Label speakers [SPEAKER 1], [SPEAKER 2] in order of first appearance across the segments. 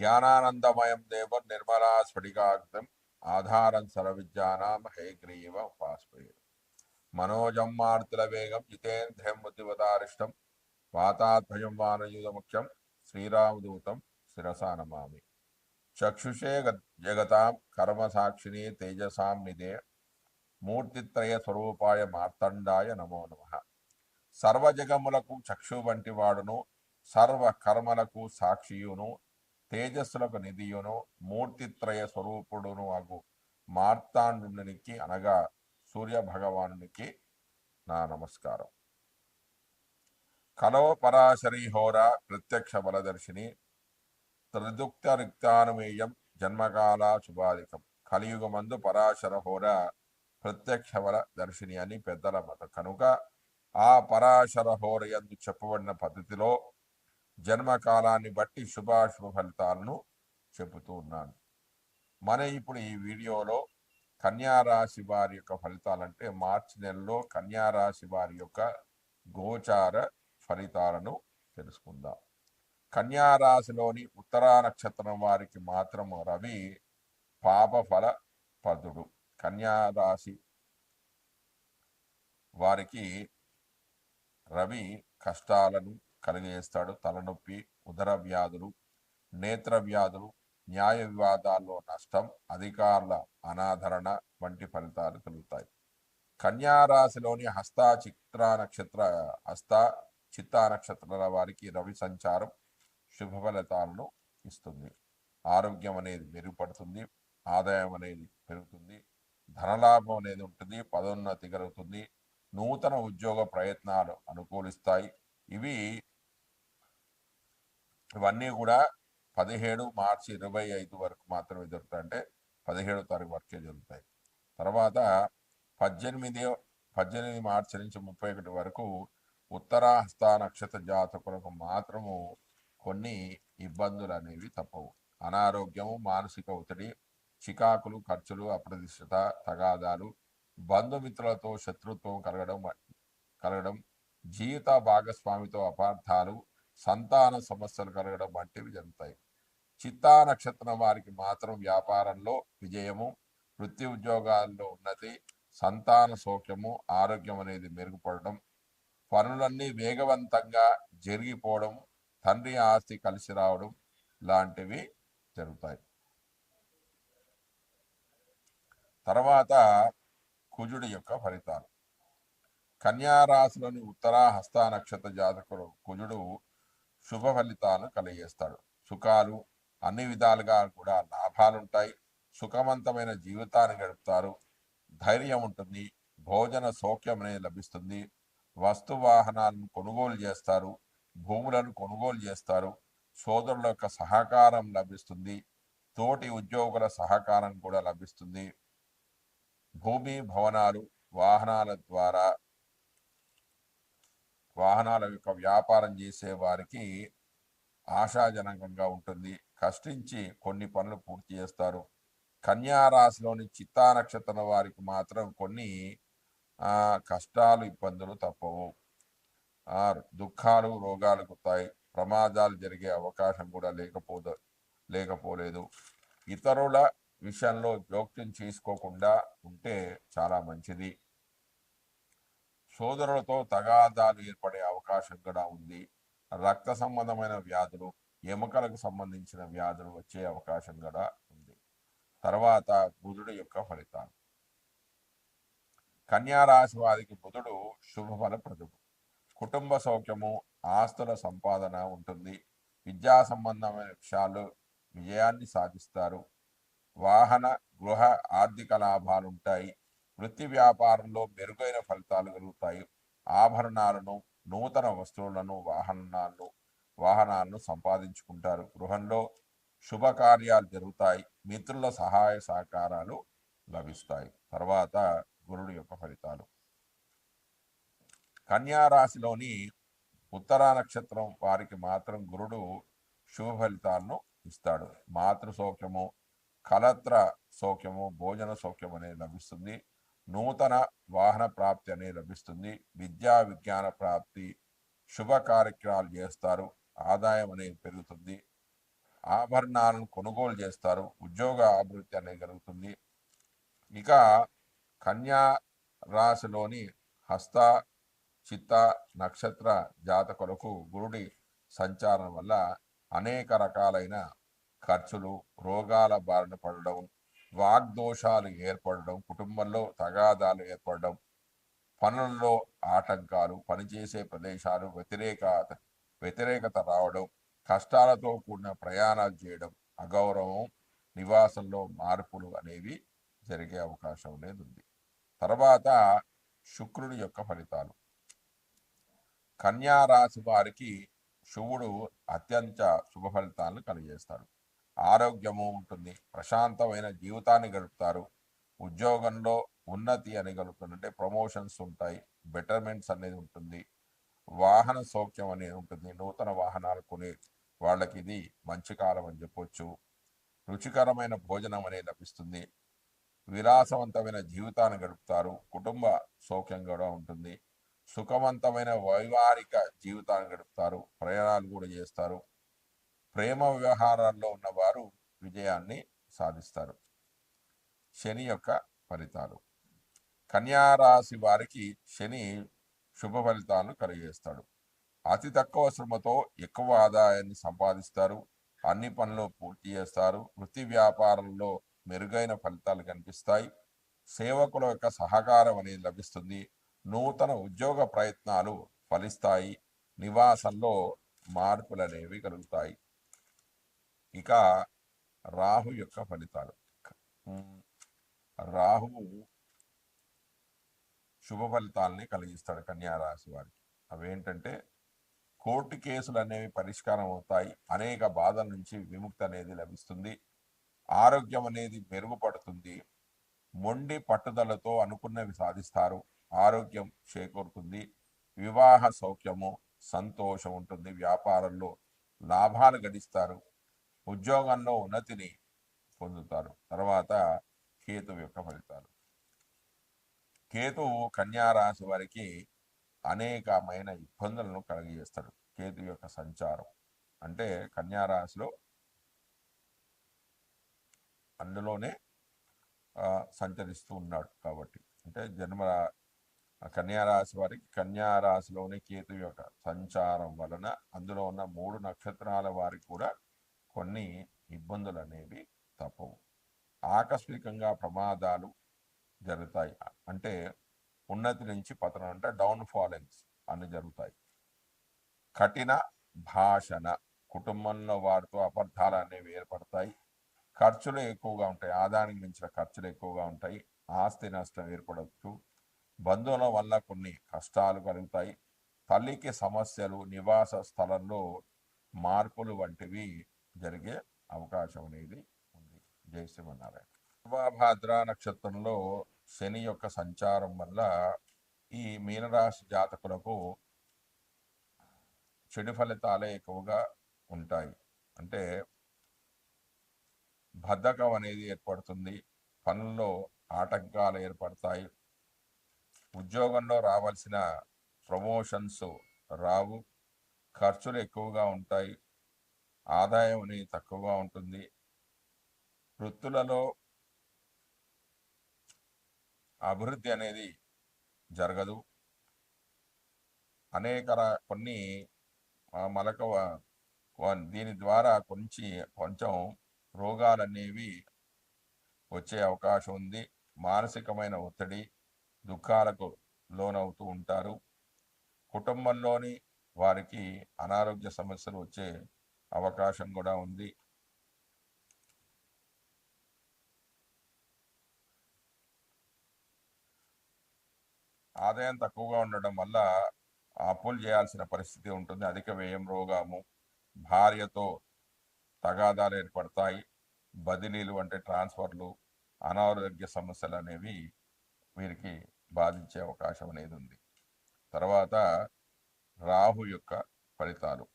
[SPEAKER 1] జ్ఞానానందమయం దేవం నిర్మలా స్ఫటికాగ్రం ఆధారం సర్వవిద్యానాం హైగ్రీవ ఉపాస్మయే మనోజం మార్తుల వేగం జితేంద్రియం బుద్ధివతారిష్టం వాతాత్మజం వానయుధముఖ్యం శ్రీరామదూతం శిరసా నమామి. చక్షుషే జగతాం కర్మ సాక్షిని తేజసాం నిదే మూర్తిత్రయ స్వరూపాయ మార్తండాయ నమో నమ. సర్వజగములకు చక్షు వంటి వాడును సర్వ కర్మలకు సాక్షియును తేజస్సులకు నిధియును మూర్తిత్రయ స్వరూపుడును అగు మార్తాండునికి అనగా సూర్య భగవానునికి నా నమస్కారం. కలో పరాశరి హోర ప్రత్యక్ష బలదర్శిని త్రిదుక్త రిక్తానుమేయం జన్మకాల శుభాధికం కలియుగమందు పరాశర హోర ప్రత్యక్ష బల దర్శిని అని పెద్దల మత. కనుక ఆ పరాశర హోర యందు చెప్పబడిన పద్ధతిలో జన్మకాలాన్ని బట్టి శుభాశుభ ఫలితాలను చెబుతూ ఉన్నాను మన ఇప్పుడు ఈ వీడియోలో కన్యారాశి వారి యొక్క ఫలితాలంటే మార్చి నెలలో కన్యా రాశి వారి యొక్క గోచార ఫలితాలను తెలుసుకుందాం. కన్యారాశిలోని ఉత్తరా నక్షత్రం వారికి మాత్రము రవి పాపఫల పదుడు. కన్యారాశి వారికి రవి కష్టాలను కలిగేస్తాడు తలనొప్పి ఉదర వ్యాధులు నేత్ర వ్యాధులు న్యాయ వివాదాల్లో నష్టం అధికారుల అనాదరణ వంటి ఫలితాలు కలుగుతాయి. కన్యా రాశిలోని హస్త చిత్ర నక్షత్ర హస్త చిత్త నక్షత్రాల వారికి రవి సంచారం శుభ ఫలితాలను ఇస్తుంది. ఆరోగ్యం అనేది మెరుగుపడుతుంది ఆదాయం అనేది పెరుగుతుంది ధనలాభం అనేది ఉంటుంది పదోన్నతి కలుగుతుంది నూతన ఉద్యోగ ప్రయత్నాలు అనుకూలిస్తాయి. ఇవి ఇవన్నీ కూడా పదిహేడు మార్చి ఇరవై ఐదు వరకు మాత్రమే జరుగుతాయి. అంటే పదిహేడో తారీఖు వరకే జరుగుతాయి. తర్వాత పద్దెనిమిది పద్దెనిమిది మార్చి నుంచి ముప్పై ఒకటి వరకు ఉత్తరాహస్త నక్షత్ర జాతకులకు మాత్రము కొన్ని ఇబ్బందులు అనేవి తప్పవు. అనారోగ్యము మానసిక ఒత్తిడి చికాకులు ఖర్చులు అప్రతిష్టత తగాదాలు బంధుమిత్రులతో శత్రుత్వం కలగడం కలగడం జీవిత భాగస్వామితో అపార్థాలు సంతాన సమస్యలు కలగడం వంటివి జరుగుతాయి. చిత్తా నక్షత్రం వారికి మాత్రం వ్యాపారంలో విజయము వృత్తి ఉద్యోగాల్లో ఉన్నతి సంతాన సౌఖ్యము ఆరోగ్యం అనేది మెరుగుపడడం పనులన్నీ వేగవంతంగా జరిగిపోవడం తండ్రి ఆస్తి కలిసి రావడం లాంటివి జరుగుతాయి. తర్వాత కుజుడి యొక్క ఫలితాలు. కన్యా రాశిలోని ఉత్తరా హస్త నక్షత్ర జాతకుడు కుజుడు శుభ ఫలితాలను కలిగేస్తాడు. సుఖాలు అన్ని విధాలుగా కూడా లాభాలుంటాయి. సుఖవంతమైన జీవితాన్ని గడుపుతారు. ధైర్యం ఉంటుంది. భోజన సౌఖ్యం అనేది లభిస్తుంది. వస్తు వాహనాలను కొనుగోలు చేస్తారు. భూములను కొనుగోలు చేస్తారు. సోదరుల యొక్క సహకారం లభిస్తుంది. తోటి ఉద్యోగుల సహకారం కూడా లభిస్తుంది. భూమి భవనాలు వాహనాల ద్వారా వాహనాల యొక్క వ్యాపారం చేసే వారికి ఆశాజనకంగా ఉంటుంది. కష్టించి కొన్ని పనులు పూర్తి చేస్తారు. కన్యారాశిలోని చిత్తా నక్షత్రం వారికి మాత్రం కొన్ని కష్టాలు ఇబ్బందులు తప్పవు. ఆ, దుఃఖాలు రోగాలు గుతాయి ప్రమాదాలు జరిగే అవకాశం కూడా లేకపోదు లేకపోలేదు. ఇతరుల విషయంలో జోక్యం చేసుకోకుండా ఉంటే చాలా మంచిది. సోదరులతో తగాదాలు ఏర్పడే అవకాశం కూడా ఉంది. రక్త సంబంధమైన వ్యాధులు ఎముకలకు సంబంధించిన వ్యాధులు వచ్చే అవకాశం కూడా ఉంది. తర్వాత బుధుడు యొక్క ఫలితాలు. కన్యారాశి వారికి బుధుడు శుభఫలప్రదుడు కుటుంబ సౌఖ్యము ఆస్తుల సంపాదన ఉంటుంది. విద్యా సంబంధమైన విషయాలు విజయాన్ని సాధిస్తారు. వాహన గృహ ఆర్థిక లాభాలు ఉంటాయి. వృత్తి వ్యాపారంలో మెరుగైన ఫలితాలు కలుగుతాయి. ఆభరణాలను నూతన వస్తువులను వాహనాలను వాహనాలను సంపాదించుకుంటారు. గృహంలో శుభకార్యాలు జరుగుతాయి. మిత్రుల సహాయ సహకారాలు లభిస్తాయి. తర్వాత గురుడు యొక్క ఫలితాలు. కన్యారాశిలోని ఉత్తర ఉత్తరా నక్షత్రం వారికి మాత్రం గురుడు శుభ ఫలితాలను ఇస్తాడు. మాతృ సౌఖ్యము కలత్ర సౌఖ్యము భోజన సౌఖ్యం అనేది లభిస్తుంది. నూతన వాహన ప్రాప్తి అనేది లభిస్తుంది. విద్యా విజ్ఞాన ప్రాప్తి శుభ కార్యక్రమాలు చేస్తారు. ఆదాయం అనేది పెరుగుతుంది. ఆభరణాలను కొనుగోలు చేస్తారు. ఉద్యోగ అభివృద్ధి అనేది జరుగుతుంది. ఇక కన్యా రాశిలోని హస్త చిత్త నక్షత్ర జాతకులకు గురుడి సంచారం వల్ల అనేక రకాలైన ఖర్చులు రోగాల బారిన పడడం వాగ్దోషాలు ఏర్పడడం కుటుంబంలో తగాదాలు ఏర్పడడం పనుల్లో ఆటంకాలు పనిచేసే ప్రదేశాలు వ్యతిరేకత వ్యతిరేకత రావడం కష్టాలతో కూడిన ప్రయాణాలు చేయడం అగౌరవం నివాసంలో మార్పులు అనేవి జరిగే అవకాశం అనేది ఉంది తర్వాత శుక్రుడి యొక్క ఫలితాలు. కన్యా రాశి వారికి శివుడు అత్యంత శుభ ఫలితాలను కలిగజేస్తాడు. ఆరోగ్యము ఉంటుంది. ప్రశాంతమైన జీవితాన్ని గడుపుతారు. ఉద్యోగంలో ఉన్నతి అని గలుపుతుంది ప్రమోషన్స్ ఉంటాయి. బెటర్మెంట్స్ అనేది ఉంటుంది. వాహన సౌఖ్యం అనేది ఉంటుంది. నూతన వాహనాలు కొనే వాళ్ళకి ఇది మంచి కాలం అని చెప్పొచ్చు. రుచికరమైన భోజనం అనేది లభిస్తుంది. విలాసవంతమైన జీవితాన్ని గడుపుతారు. కుటుంబ సౌఖ్యం కూడా ఉంటుంది. సుఖవంతమైన వైవాహిక జీవితాన్ని గడుపుతారు. ప్రయాణాలు కూడా చేస్తారు. ప్రేమ వ్యవహారాల్లో ఉన్నవారు విజయాన్ని సాధిస్తారు. శని యొక్క ఫలితాలు. కన్యారాశి వారికి శని శుభ ఫలితాలను కలిగేస్తాడు. అతి తక్కువ శ్రమతో ఎక్కువ ఆదాయాన్ని సంపాదిస్తారు. అన్ని పనులు పూర్తి చేస్తారు. వృత్తి వ్యాపారంలో మెరుగైన ఫలితాలు కనిపిస్తాయి. సేవకుల యొక్క సహకారం అనేది లభిస్తుంది. నూతన ఉద్యోగ ప్రయత్నాలు ఫలిస్తాయి. నివాసంలో మార్పులు అనేవి కలుగుతాయి. ఇక రాహు యొక్క ఫలితాలు. రాహువు శుభ ఫలితాలని కలిగిస్తాడు కన్యారాశి వారికి. అవేంటంటే కోర్టు కేసులు అనేవి పరిష్కారం అవుతాయి. అనేక బాధల నుంచి విముక్తి అనేది లభిస్తుంది. ఆరోగ్యం అనేది మెరుగుపడుతుంది. మొండి పట్టుదలతో అనుకున్నవి సాధిస్తారు. ఆరోగ్యం చేకూరుతుంది. వివాహ సౌఖ్యము సంతోషం ఉంటుంది. వ్యాపారంలో లాభాలు గడిస్తారు. ఉద్యోగంలో ఉన్నతిని పొందుతారు. తర్వాత కేతు యొక్క ఫలితాలు. కేతు కన్యారాశి వారికి అనేకమైన ఇబ్బందులను కలిగజేస్తాడు. కేతు యొక్క సంచారం. అంటే కన్యారాశిలో అందులోనే సంచరిస్తూ ఉన్నాడు కాబట్టి. అంటే జన్మ కన్యారాశి వారికి కన్యారాశిలోని కేతు యొక్క సంచారం వలన అందులో ఉన్న మూడు నక్షత్రాల వారికి కూడా కొన్ని ఇబ్బందులు అనేవి తప్పవు. ఆకస్మికంగా ప్రమాదాలు జరుగుతాయి. అంటే ఉన్నతి నుంచి పతనం అంటే డౌన్ ఫాలింగ్స్ అన్ని జరుగుతాయి. కఠిన భాషణ కుటుంబంలో వారితో అబద్ధాలు అనేవి ఏర్పడతాయి. ఖర్చులు ఎక్కువగా ఉంటాయి. ఆదాయానికి మించిన ఖర్చులు ఎక్కువగా ఉంటాయి. ఆస్తి నష్టం ఏర్పడవచ్చు బంధువుల వల్ల కొన్ని కష్టాలు కలుగుతాయి. తల్లికి సమస్యలు నివాస స్థలంలో మార్పులు వంటివి జరిగే అవకాశం అనేది ఉంది. జై శ్రీమన్నారాయణ. పూర్వభాద్ర నక్షత్రంలో శని యొక్క సంచారం వల్ల ఈ మీనరాశి జాతకులకు చెడు ఫలితాలే ఎక్కువగా ఉంటాయి. అంటే బద్ధకం అనేది ఏర్పడుతుంది. పనుల్లో ఆటంకాలు ఏర్పడతాయి. ఉద్యోగంలో రావాల్సిన ప్రమోషన్స్ రావు. ఖర్చులు ఎక్కువగా ఉంటాయి. ఆదాయం అనేది తక్కువగా ఉంటుంది. వృత్తులలో అభివృద్ధి అనేది జరగదు. అనేక కొన్ని మలక దీని ద్వారా కొంచెం కొంచెం రోగాలనేవి వచ్చే అవకాశం ఉంది. మానసికమైన ఒత్తిడి దుఃఖాలకు లోనవుతూ ఉంటారు. కుటుంబంలోని వారికి అనారోగ్య సమస్యలు వచ్చే అవకాశం కూడా ఉంది. ఆదాయం తక్కువగా ఉండడం వల్ల అప్పులు చేయాల్సిన పరిస్థితి ఉంటుంది. అధిక వ్యయం రోగము భార్యతో తగాదాలు ఏర్పడతాయి. బదిలీలు అంటే ట్రాన్స్ఫర్లు అనారోగ్య సమస్యలు అనేవి వీరికి బాధించే అవకాశం అనేది ఉంది. తర్వాత రాహు యొక్క ఫలితాలు.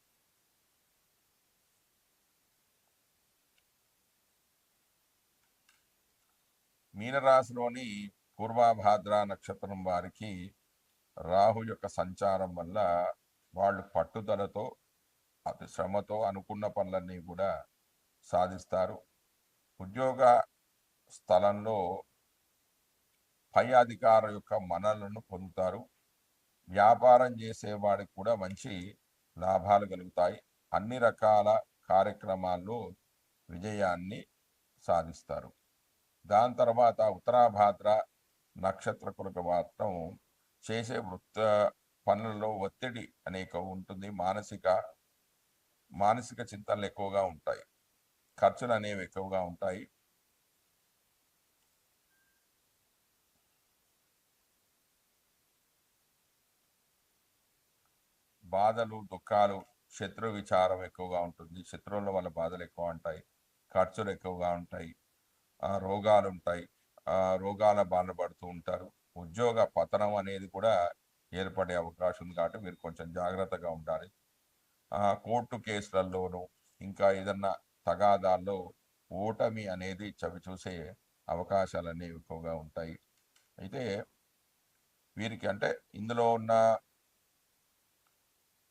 [SPEAKER 1] మీనరాశిలోని పూర్వాభాద్ర నక్షత్రం వారికి రాహు యొక్క సంచారం వల్ల వాళ్ళు పట్టుదలతో అతి శ్రమతో అనుకున్న పనులన్నీ కూడా సాధిస్తారు. ఉద్యోగ స్థలంలో పై అధికార యొక్క మనలను పొందుతారు. వ్యాపారం చేసేవాడికి కూడా మంచి లాభాలు కలుగుతాయి. అన్ని రకాల కార్యక్రమాల్లో విజయాన్ని సాధిస్తారు. దాని తర్వాత ఉత్తరాభాద్ర నక్షత్రకులకు మాత్రం చేసే వృత్త పనులలో ఒత్తిడి అనేక ఉంటుంది. మానసిక మానసిక చింతనలు ఎక్కువగా ఉంటాయి. ఖర్చులు అనేవి ఎక్కువగా ఉంటాయి. బాధలు దుఃఖాలు శత్రు విచారం ఎక్కువగా ఉంటుంది. శత్రువుల వల్ల బాధలు ఎక్కువ ఉంటాయి. ఖర్చులు ఎక్కువగా ఉంటాయి. రోగాలు ఉంటాయి ఆ, రోగాల బారిన పడుతూ ఉంటారు. ఉద్యోగ పతనం అనేది కూడా ఏర్పడే అవకాశం ఉంది కాబట్టి మీరు కొంచెం జాగ్రత్తగా ఉండాలి. కోర్టు కేసులలోనూ ఇంకా ఏదన్నా తగాదాల్లో ఓటమి అనేది చవి చూసే అవకాశాలు అనేవి ఎక్కువగా ఉంటాయి. అయితే వీరికి అంటే ఇందులో ఉన్న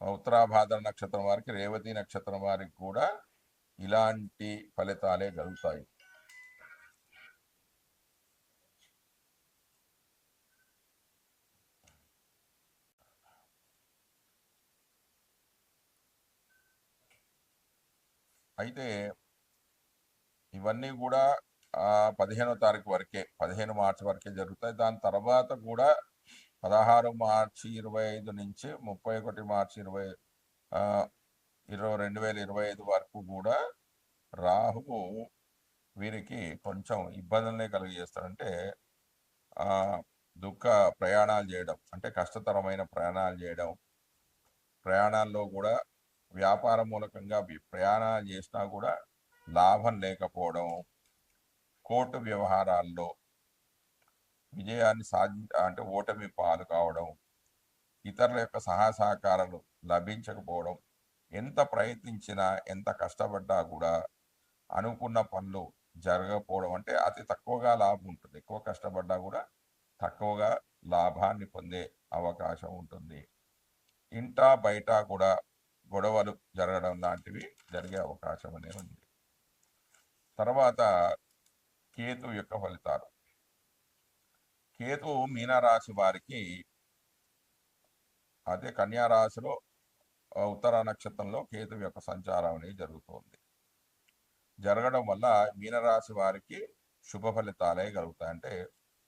[SPEAKER 1] ఉత్తరాభాద్ర నక్షత్రం వారికి రేవతి నక్షత్రం వారికి కూడా ఇలాంటి ఫలితాలే కలుగుతాయి. అయితే ఇవన్నీ కూడా పదిహేనో తారీఖు వరకే పదిహేను మార్చి వరకే జరుగుతాయి. దాని తర్వాత కూడా పదహారు మార్చి ఇరవై ఐదు నుంచి ముప్పై ఒకటి మార్చి ఇరవై ఇరవై రెండు వేల ఇరవై ఐదు వరకు కూడా రాహువు వీరికి కొంచెం ఇబ్బందులనే కలిగజేస్తారంటే దుఃఖ ప్రయాణాలు చేయడం అంటే కష్టతరమైన ప్రయాణాలు చేయడం ప్రయాణాల్లో కూడా వ్యాపార మూలకంగా వి- ప్రయాణాలు చేసినా కూడా లాభం లేకపోవడం కోర్టు వ్యవహారాల్లో విజయాన్ని సాధి అంటే ఓటమి పాలు కావడం ఇతరుల యొక్క సహాయ సహకారాలు లభించకపోవడం ఎంత ప్రయత్నించినా ఎంత కష్టపడ్డా కూడా అనుకున్న పనులు జరగకపోవడం అంటే అతి తక్కువగా లాభం ఉంటుంది. ఎక్కువ కష్టపడ్డా కూడా తక్కువగా లాభాన్ని పొందే అవకాశం ఉంటుంది. ఇంటా బయట కూడా గొడవలు జరగడం లాంటివి జరిగే అవకాశం అనేది ఉంది. తర్వాత కేతు యొక్క ఫలితాలు. కేతు మీనరాశి వారికి అదే కన్యారాశిలో ఉత్తర నక్షత్రంలో కేతు యొక్క సంచారం అనేది జరుగుతుంది. జరగడం వల్ల మీనరాశి వారికి శుభ ఫలితాలే కలుగుతాయి. అంటే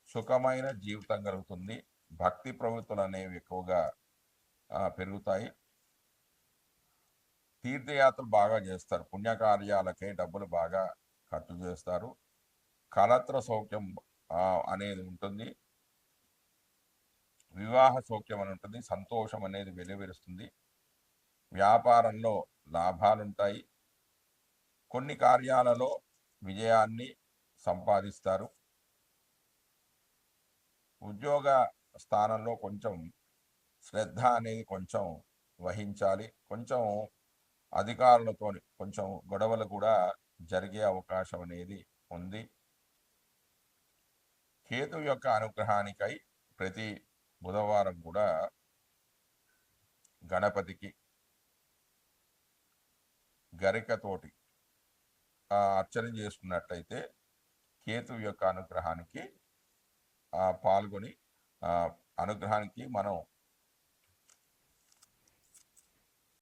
[SPEAKER 1] సుఖమైన జీవితం కలుగుతుంది. భక్తి ప్రవృత్తులు అనేవి ఎక్కువగా పెరుగుతాయి. తీర్థయాత్రలు బాగా చేస్తారు. పుణ్యకార్యాలకే డబ్బులు బాగా ఖర్చు చేస్తారు. కలత్ర సౌఖ్యం అనేది ఉంటుంది. వివాహ సౌఖ్యం అని ఉంటుంది. సంతోషం అనేది వెలువరుస్తుంది. వ్యాపారంలో లాభాలుంటాయి. కొన్ని కార్యాలలో విజయాన్ని సంపాదిస్తారు. ఉద్యోగ స్థానంలో కొంచెం శ్రద్ధ అనేది కొంచెం వహించాలి. కొంచెం అధికారులతో కొంచెం గొడవలు కూడా జరిగే అవకాశం అనేది ఉంది. కేతు యొక్క అనుగ్రహానికై ప్రతి బుధవారం కూడా గణపతికి గరికతోటి అర్చన చేసుకున్నట్టయితే కేతు యొక్క అనుగ్రహానికి పాల్గొని అనుగ్రహానికి మనం